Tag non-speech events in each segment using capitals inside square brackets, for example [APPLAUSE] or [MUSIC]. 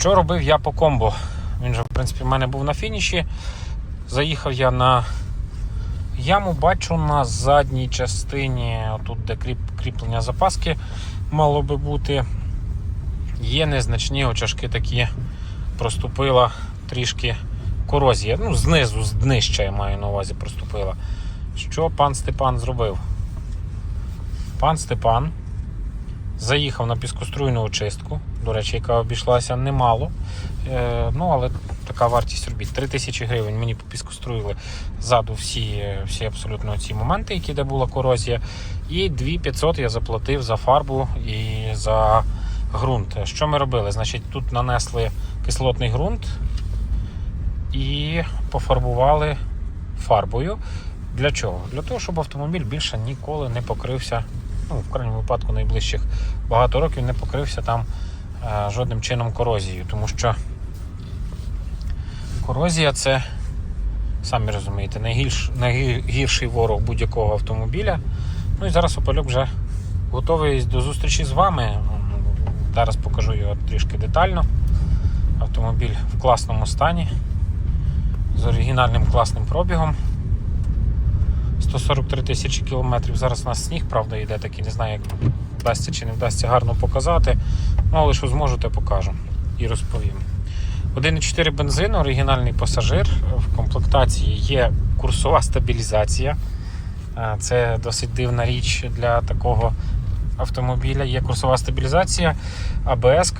Що робив я по комбо? Він же, в принципі, в мене був на фініші. Заїхав я на яму, бачу на задній частині, отут, де кріп, кріплення запаски мало би бути. Є незначні очашки такі, проступила трішки корозія. Ну, знизу, з днища я маю на увазі проступила. Що пан Степан зробив? Пан Степан заїхав на піскоструйну очистку, до речі, яка обійшлася немало. Е, ну, але така вартість робіт. 3 тисячі гривень мені попіскоструїли ззаду всі, всі абсолютно ці моменти, які де була корозія. І 2500 я заплатив за фарбу і за ґрунт. Що ми робили? Значить, тут нанесли кислотний ґрунт і пофарбували фарбою. Для чого? Для того, щоб автомобіль більше ніколи не покрився, ну, в крайньому випадку найближчих багато років не покрився там жодним чином корозією. Тому що корозія це, самі розумієте, найгірш, найгірший ворог будь-якого автомобіля. Ну і зараз Опельок вже готовий до зустрічі з вами. Зараз покажу його трішки детально. Автомобіль в класному стані, з оригінальним класним пробігом. 143 тисячі кілометрів. Зараз у нас сніг, правда, йде такий, не знаю, як вдасться чи не вдасться гарно показати. Ну, але що зможу, те покажу і розповім. 1,4 бензин, оригінальний пасажир. В комплектації є курсова стабілізація. Е, Це досить дивна річ для такого автомобіля. Є курсова стабілізація, АБС,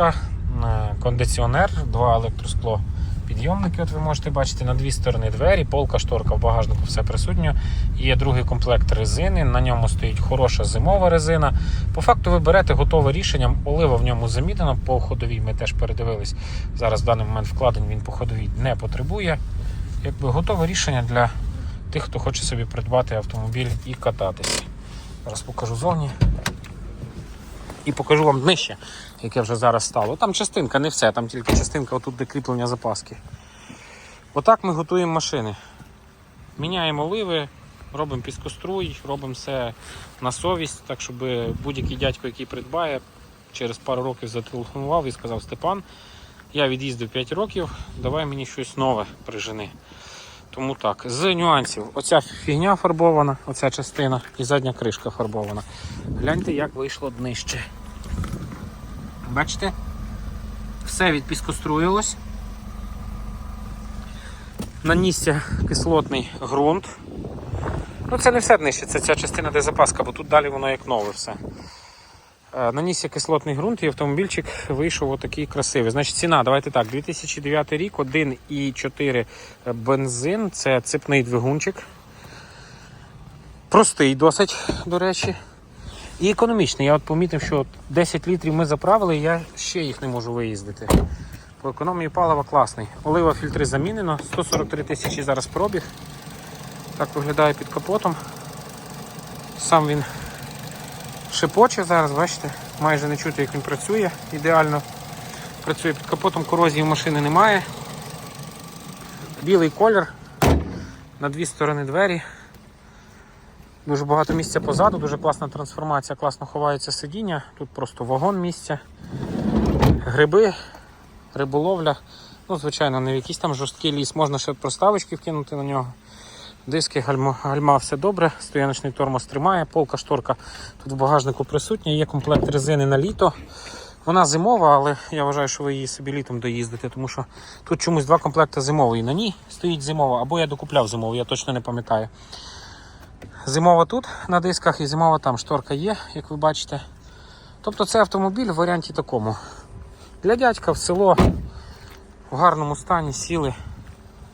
кондиціонер, два електроскло підйомники. От ви можете бачити на дві сторони двері, полка, шторка в багажнику, все присутньо. Є другий комплект резини. На ньому стоїть хороша зимова резина. По факту ви берете готове рішення. Олива в ньому замітена по ходовій. Ми теж передивились. Зараз в даний момент вкладень він по ходовій не потребує. Якби готове рішення для тих, хто хоче собі придбати автомобіль і кататися. Зараз покажу зовні. І покажу вам днище, яке вже зараз стало. Там частинка, не все, там тільки частинка отут де кріплення запаски. Отак ми готуємо машини. Міняємо оливи, робимо піскоструй, робимо все на совість, так щоб будь-який дядько, який придбає, через пару років зателефонував і сказав Степан, я від'їздив 5 років, давай мені щось нове прижени. Тому так, з нюансів, оця фігня фарбована, оця частина і задня кришка фарбована. Гляньте, як вийшло днище. Бачите? Все відпіскоструїлось. Нанісся кислотний ґрунт. Ну це не все днище, це ця частина, де запаска, бо тут далі воно як нове все. Е, Нанісся кислотний ґрунт і автомобільчик вийшов отакий красивий. Значить, ціна, давайте так, 2009 рік, 1,4 бензин, це цепний двигунчик. Простий досить, до речі. І економічний. Я от помітив, що 10 літрів ми заправили, і я ще їх не можу виїздити. По економії палива класний. Олива фільтри замінено, 143 тисячі зараз пробіг. Так виглядає під капотом. Сам він шипоче зараз, бачите, майже не чути, як він працює. Ідеально працює під капотом, корозії машини немає. Білий колір, на дві сторони двері. Дуже багато місця позаду, дуже класна трансформація, класно ховається сидіння. Тут просто вагон місця, гриби, риболовля. Ну, звичайно, не в якийсь там жорсткий ліс, можна ще проставочки вкинути на нього. Диски, гальма, гальма все добре, стояночний тормоз тримає, полка, шторка тут в багажнику присутня, є комплект резини на літо. Вона зимова, але я вважаю, що ви її собі літом доїздите, тому що тут чомусь два комплекти зимової. На ній стоїть зимова, або я докупляв зимову, я точно не пам'ятаю. Зимова тут на дисках і зимова там шторка є, як ви бачите. Тобто це автомобіль в варіанті такому. Для дядька в село в гарному стані сіли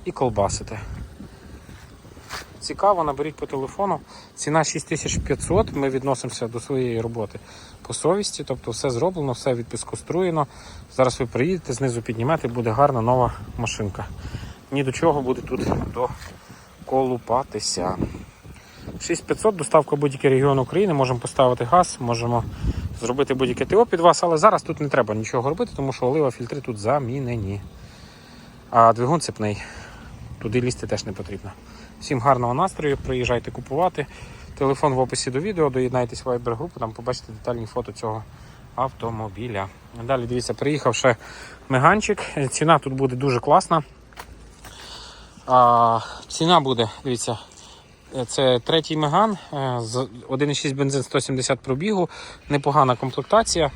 і колбасите. Цікаво, наберіть по телефону. Ціна 6500, ми відносимося до своєї роботи по совісті, тобто все зроблено, все відпіскоструєно. Зараз ви приїдете, знизу піднімете, буде гарна нова машинка. Ні до чого буде тут доколупатися. 6500, доставка будь-який регіон України, можемо поставити газ, можемо зробити будь-яке ТО під вас, але зараз тут не треба нічого робити, тому що олива фільтри тут замінені. А двигун цепний. Туди лізти теж не потрібно. Всім гарного настрою, приїжджайте купувати. Телефон в описі до відео, доєднайтесь в Viber групу, там побачите детальні фото цього автомобіля. Далі дивіться, приїхав ще меганчик. Е, Ціна тут буде дуже класна. А, ціна буде, дивіться, е, це третій меган, е, з 1,6 бензин 170 пробігу, непогана комплектація.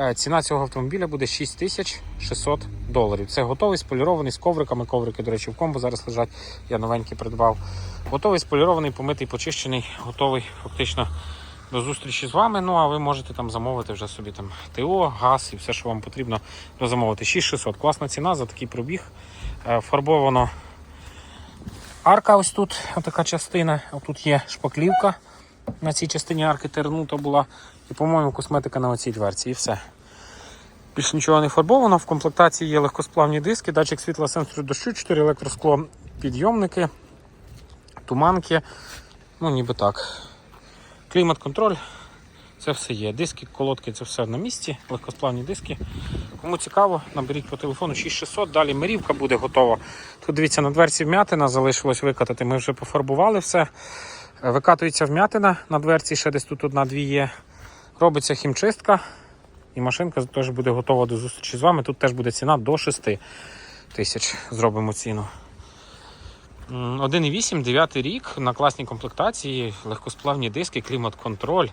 Е, Ціна цього автомобіля буде 6600 доларів. Це готовий сполірований з ковриками. Коврики, до речі, в комбо зараз лежать. Я новенький придбав. Готовий сполірований, помитий, почищений, готовий фактично до зустрічі з вами. Ну а ви можете там замовити вже собі там ТО, газ і все, що вам потрібно дозамовити. 6600. Класна ціна за такий пробіг. Е, Фарбовано арка ось тут, отака частина. Тут є шпаклівка. На цій частині арки тернута була. І, по-моєму, косметика на оцій дверці. І все. Більше нічого не фарбовано. В комплектації є легкосплавні диски, датчик світла сенсору дощу, 4 електроскло, підйомники, туманки. Ну, ніби так. Клімат-контроль. Це все є. Диски, колодки, це все на місці, легкосплавні диски. Кому цікаво, наберіть по телефону 6600, далі мирівка буде готова. Тут дивіться, на дверці вмятина залишилось викатати. Ми вже пофарбували все. Викатується вмятина на дверці, ще десь тут одна-дві є. Робиться хімчистка. І машинка теж буде готова до зустрічі з вами. Тут теж буде ціна до 6 тисяч. Зробимо ціну. 1,8, 9 рік на класній комплектації, легкосплавні диски, клімат-контроль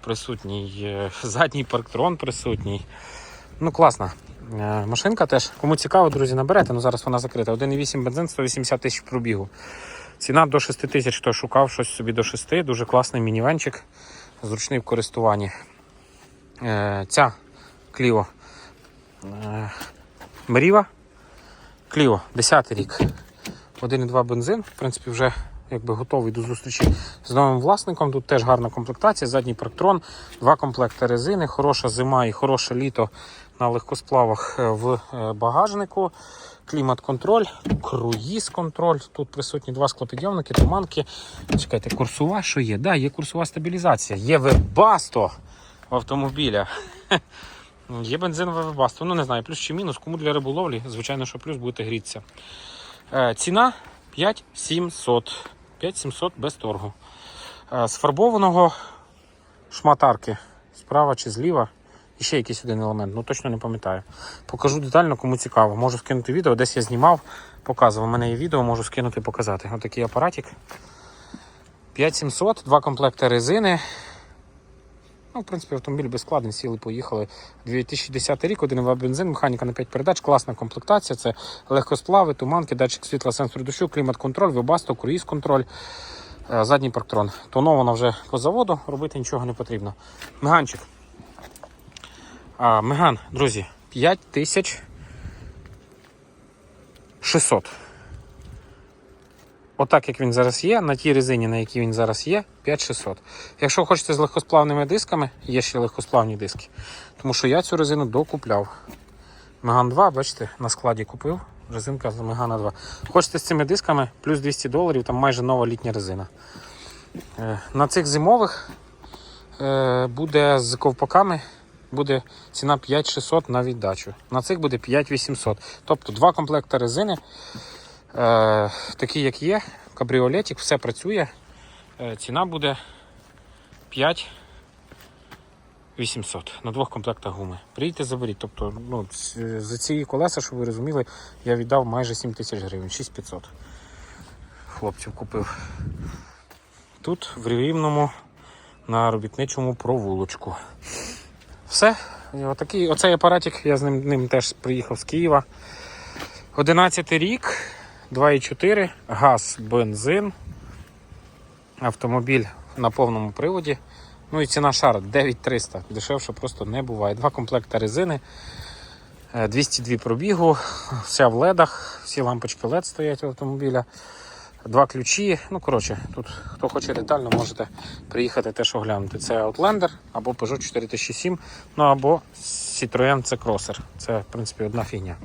присутній, е, задній парктрон присутній. Ну, класна. Е, Машинка теж. Кому цікаво, друзі, наберете. Ну зараз вона закрита. 1,8 бензин, 180 тисяч пробігу. Ціна до 6 тисяч, хто шукав щось собі до 6. Дуже класний мінівенчик, зручний в користуванні. Е, Ця Кліо. Е, Меріва. Кліо, 10 рік. 1,2 бензин. В принципі, вже якби готовий до зустрічі з новим власником. Тут теж гарна комплектація, задній парктрон, два комплекти резини, хороша зима і хороше літо на легкосплавах е, в багажнику. Клімат-контроль, круїз-контроль. Тут присутні два склопідйомники, туманки. Чекайте, курсова що є? Да, є курсова стабілізація. Є вебасто в автомобіля. [LAUGHS] Є бензинове вебасто. Ну не знаю, плюс чи мінус. Кому для риболовлі, звичайно, що плюс будете грітися. Е, ціна 5700. 5700 без торгу. Е, з шматарки справа чи зліва. І ще якийсь один елемент, ну точно не пам'ятаю. Покажу детально, кому цікаво. Можу скинути відео, десь я знімав, показував. У мене є відео, можу скинути і показати. Отакий апаратик. 5700, два комплекти резини. Ну, в принципі, автомобіль безскладний, сіли, поїхали. 2010 рік, 1,2 бензин, механіка на 5 передач, класна комплектація. Це легкосплави, туманки, датчик світла, сенсор дощу, клімат-контроль, вебасто, круїз-контроль, е, задній парктрон. Тоновано вже по заводу, робити нічого не потрібно. Меганчик. А, Меган, друзі, 5600. Отак, як він зараз є, на тій резині, на якій він зараз є, 5600. Якщо хочете з легкосплавними дисками, є ще легкосплавні диски. Тому що я цю резину докупляв. Меган 2, бачите, на складі купив. Резинка з Мегана 2. Хочете з цими дисками, плюс 200 доларів, там майже нова літня резина. Е, На цих зимових е, буде з ковпаками буде ціна 5600 на віддачу. На цих буде 5800. Тобто два комплекти резини. Е, такі, як є, кабріолетик, все працює. Е, ціна буде 5800 на двох комплектах гуми. Приїдьте, заберіть. Тобто, ну, за ці колеса, щоб ви розуміли, я віддав майже 7 тисяч гривень, 6500. Хлопців купив. Тут в Рівному на робітничому провулочку. Все. Отакий, оцей апаратик, я з ним, ним теж приїхав з Києва. 11 рік, 2,4, газ, бензин, автомобіль на повному приводі. Ну і ціна шара 9300. Дешевше просто не буває. Два комплекти резини, е, 202 пробігу, вся в ледах, всі лампочки LED стоять у автомобіля. Два ключі. Ну, коротше, тут хто хоче детально, можете приїхати теж оглянути. Це Outlander або Peugeot 4007, ну або Citroën C-Crosser. Це, в принципі, одна фігня.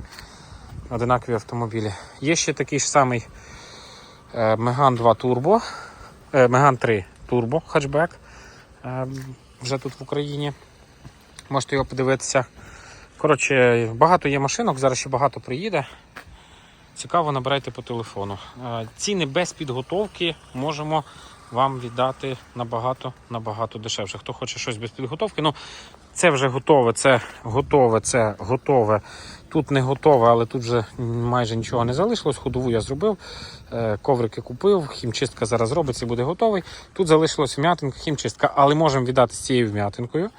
Одинакові автомобілі. Є ще такий ж самий е, Megane 2 Turbo, Megane 3 Turbo хатчбек. Е, вже тут в Україні. Можете його подивитися. Коротше, багато є машинок, зараз ще багато приїде. Цікаво, набирайте по телефону. Е, Ціни без підготовки можемо вам віддати набагато набагато дешевше. Хто хоче щось без підготовки, ну це вже готове, це готове, це готове. Тут не готове, але тут вже майже нічого не залишилось. Ходову я зробив, е, коврики купив, хімчистка зараз робиться і буде готовий. Тут залишилась вм'ятинка, хімчистка, але можемо віддати з цією вм'ятинкою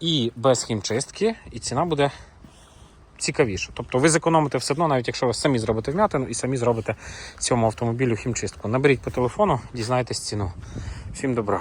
і без хімчистки, і ціна буде цікавіша. Тобто ви зекономите все одно, навіть якщо ви самі зробите вм'ятину і самі зробите цьому автомобілю хімчистку. Наберіть по телефону, дізнайтесь ціну. Всім добра.